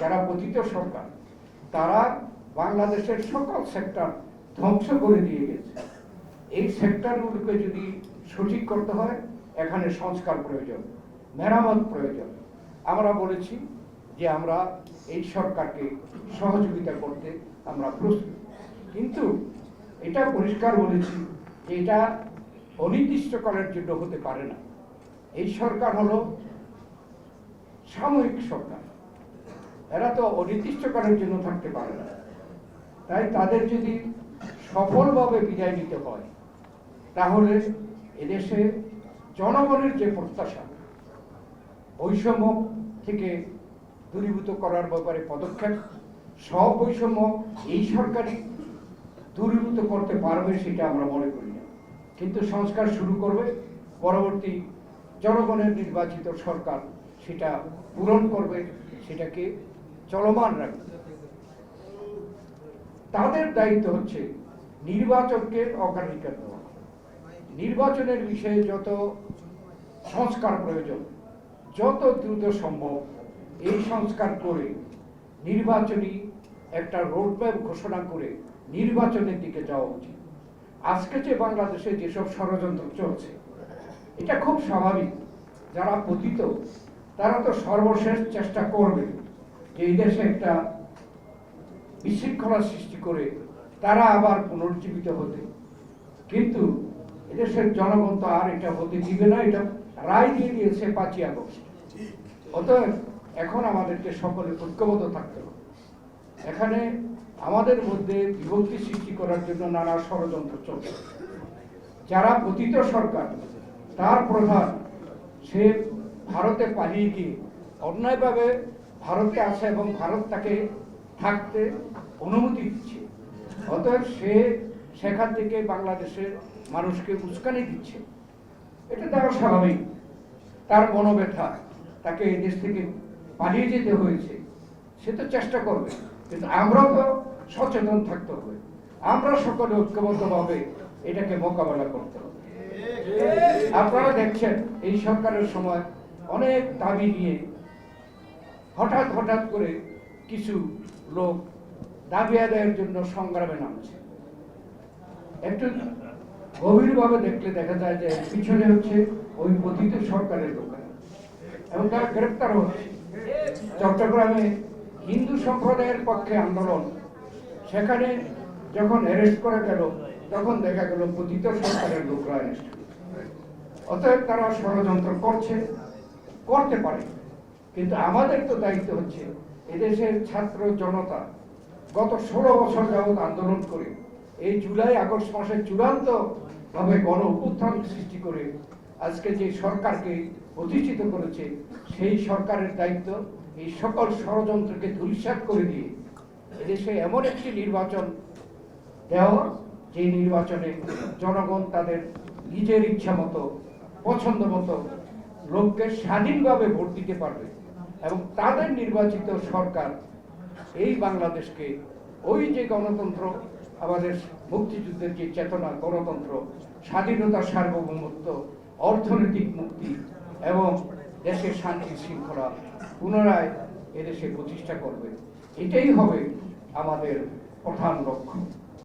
যারা পতিত সরকার, তারা বাংলাদেশের সকল সেক্টর ধ্বংস করে দিয়ে গেছে। এই সেক্টরগুলোকে যদি সঠিক করতে হয়, এখানে সংস্কার প্রয়োজন, মেরামত প্রয়োজন। আমরা বলেছি যে আমরা এই সরকারকে সহযোগিতা করতে আমরা প্রস্তুত। কিন্তু এটা পরিষ্কার বলেছি যে এটা অনির্দিষ্টকালের জন্য হতে পারে না। এই সরকার হলো সাময়িক সরকার। এরা তো অনির্দিষ্টকালের জন্য থাকতে পারে না। তাই তাদের যদি সফলভাবে বিদায় নিতে হয়, তাহলে এদেশে জনগণের যে প্রত্যাশা, বৈষম্য থেকে দূরীভূত করার ব্যাপারে পদক্ষেপ, সব বৈষম্য এই সরকারই দূরীভূত করতে পারবে সেটা আমরা মনে করি না। কিন্তু সংস্কার শুরু করবে, পরবর্তী জনগণের নির্বাচিত সরকার সেটা পূরণ করবে, সেটাকে চলমান রাখবে। তাদের দায়িত্ব হচ্ছে নির্বাচনকে অগ্রাধিকার দেওয়া। নির্বাচনের বিষয়ে যত সংস্কার প্রয়োজন, যত দ্রুত সম্ভব এই সংস্কার করে নির্বাচনী একটা রোডম্যাপ ঘোষণা করে নির্বাচনের দিকে যাওয়া উচিত। আজকে যে বাংলাদেশে যেসব ষড়যন্ত্র চলছে, এটা খুব স্বাভাবিক। যারা পতিত, তারা তো সর্বশেষ চেষ্টা করবে। এই দেশে একটা বিশৃঙ্খলা সৃষ্টি করে তারা আবার পুনর্জীবিত হতে। কিন্তু এদেশের জনগণ তো আর এটা হতে দিবে না, এটা রায় দিয়ে দিয়েছে পাঁচই আগস্ট। অতএব এখন আমাদেরকে সকলে ঐক্যবদ্ধ থাকতে হবে। এখানে আমাদের মধ্যে বিভক্তি সৃষ্টি করার জন্য নানা ষড়যন্ত্র চলছে। যারা পতিত সরকার, তার প্রধান সে ভারতে পালিয়ে গিয়ে অন্যায়ভাবে ভারতে আছে এবং ভারত তাকে থাকতে অনুমতি দিচ্ছে। অতএব সে সেখান থেকে বাংলাদেশের মানুষকে উস্কানি দিচ্ছে। এটা দেওয়া স্বাভাবিক। তার মনোব্যথা, তাকে দেশ থেকে পালিয়ে যেতে হয়েছে, সে তো চেষ্টা করবে। কিন্তু আমরাও তো সচেতন থাকতে হবে। আমরা সকলে ঐক্যবদ্ধভাবে এটাকে মোকাবেলা করতে হবে। আপনারা দেখছেন, এই সরকারের সময় অনেক দাবি নিয়ে হঠাৎ হঠাৎ করে কিছু লোক দাবি আদায়ের জন্য সংগ্রামে নামছে। একটু গভীরভাবে দেখলে দেখা যায় যে পিছনে হচ্ছে ওই পতিত সরকারের লোকেরা এবং তারা গ্রেপ্তার হচ্ছে। চট্টগ্রামে হিন্দু সম্প্রদায়ের পক্ষে আন্দোলন। সেখানে যখন অ্যারেস্ট করা গেল, তখন দেখা গেল পতিত সরকারের লোকরা অ্যারেস্ট। অতএব তারা ষড়যন্ত্র করছে, করতে পারে কিন্তু আমাদের তো দায়িত্ব হচ্ছে এদেশের ছাত্র জনতা। গত ষোলো বছর যাবৎ আন্দোলন করে, এই জুলাই, আগস্ট মাসে চূড়ান্ত ভাবে গণ অভ্যুত্থান সৃষ্টি করে আজকে যে সরকারকে অধিষ্ঠিত করেছে, সেই সরকারের দায়িত্ব এই সকল ষড়যন্ত্রকে ধূলিসাৎ করে দিয়ে এদেশে এমন একটি নির্বাচন দেওয়া, যে নির্বাচনে জনগণ তাদের নিজের ইচ্ছা মতো, পছন্দ মতো লোককে স্বাধীনভাবে ভোট দিতে পারবে। এবং তাদের নির্বাচিত সরকার এই বাংলাদেশকে ওই যে গণতন্ত্র, আমাদের মুক্তিযুদ্ধের যে চেতনা, গণতন্ত্র, স্বাধীনতা, সার্বভৌমত্ব, অর্থনৈতিক মুক্তি এবং দেশের শান্তি শৃঙ্খলা পুনরায় এদেশে প্রতিষ্ঠা করবে। এটাই হবে আমাদের প্রধান লক্ষ্য।